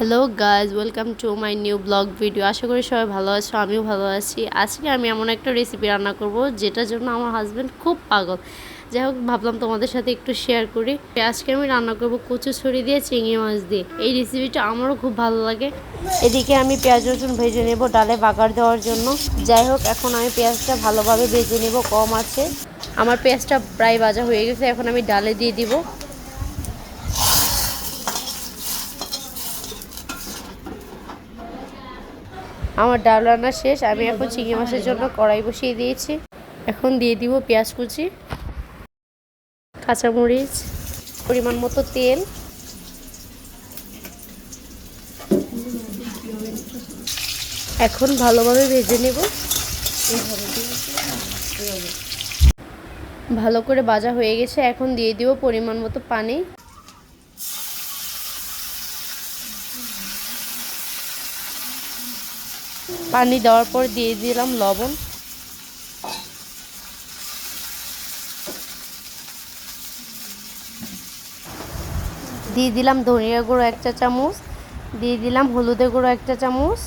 Hello guys welcome to my new blog video আশা করি সবাই ভালো আছো, আমিও ভালো আছি। আজকে আমি এমন একটা রেসিপি রান্না করব, যেটার জন্য আমার হাজব্যান্ড খুব পাগল। যাই হোক, ভাবলাম তোমাদের সাথে একটু শেয়ার করি। আজকে আমি রান্না করব কচু ছড়ি দিয়ে, চিংড়ি মাছ দিয়ে। এই রেসিপিটা আমারও খুব ভালো লাগে। এদিকে আমি পেঁয়াজ, রসুন ভেজে নেব ডালে বাগার দেওয়ার জন্য। যাই হোক, এখন আমি পেঁয়াজটা ভালোভাবে ভেজে নেব, কম আছে। আমার পেঁয়াজটা প্রায় ভাজা হয়ে গেছে, এখন আমি ডালে দিয়ে দিব। আমার ডাল রান্না শেষ, আমি এখন চিংড়ি মাছের জন্য কড়াই বসিয়ে দিয়েছি। এখন দিয়ে দিব পেঁয়াজ কুচি, কাঁচামরিচ, পরিমাণ মতো তেল। এখন ভালোভাবে ভেজে নেব। ভালো করে ভাজা হয়ে গেছে, এখন দিয়ে দিব পরিমাণ মতো পানি। পানি দেওয়ার পর দিয়ে দিলাম লবণ। দিয়ে দিলাম ধনিয়া গুঁড়ো এক চা চামচ, দিয়ে দিলাম হলুদের গুঁড়ো এক চা চামচ,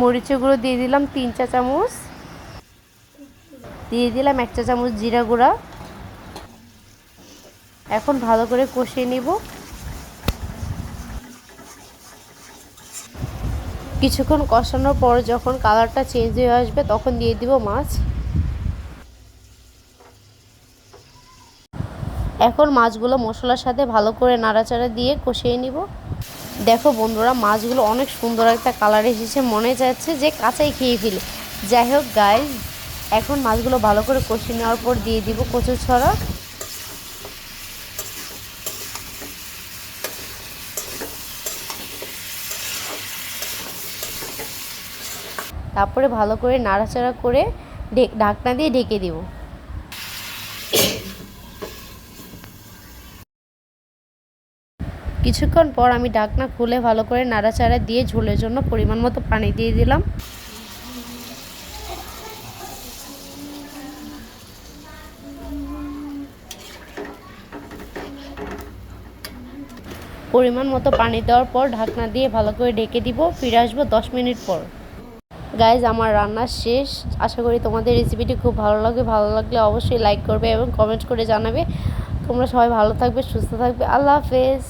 মরিচের গুঁড়ো দিয়ে দিলাম তিন চা চামচ, দিয়ে দিলাম এক চা চামচ জিরা গুঁড়া। এখন ভালো করে কষিয়ে নিব। কিছুক্ষণ কষানোর পর যখন কালারটা চেঞ্জ হয়ে আসবে, তখন দিয়ে দিব মাছ। এখন মাছগুলো মশলার সাথে ভালো করে নাড়াচাড়া দিয়ে কষিয়ে নিব। দেখো বন্ধুরা, মাছগুলো অনেক সুন্দর একটা কালার এসেছে, মনে যাচ্ছে যে কাঁচাই খেয়ে ফেলি। যাই হোক গাইজ এখন মাছগুলো ভালো করে কষিয়ে নেওয়ার পর দিয়ে দিব কচুর ছড়া। তারপরে ভালো করে নাড়াচাড়া করে ঢাকনা দিয়ে ঢেকে দিব। কিছুক্ষণ পর আমি ঢাকনা খুলে ভালো করে নাড়াচাড়া দিয়ে ঝোলের জন্য পরিমাণ মতো পানি দিয়ে দিলাম। পরিমাণ মতো পানি দেওয়ার পর ঢাকনা দিয়ে ভালো করে ঢেকে দিব। ফিরে আসব দশ মিনিট পর। গাইজ আমার রান্না শেষ। আশা করি তোমাদের রেসিপিটি খুব ভালো লাগবে। ভালো লাগলে অবশ্যই লাইক করবে এবং কমেন্ট করে জানাবে। তোমরা সবাই ভালো থাকবে, সুস্থ থাকবে। আল্লাহ হাফেজ।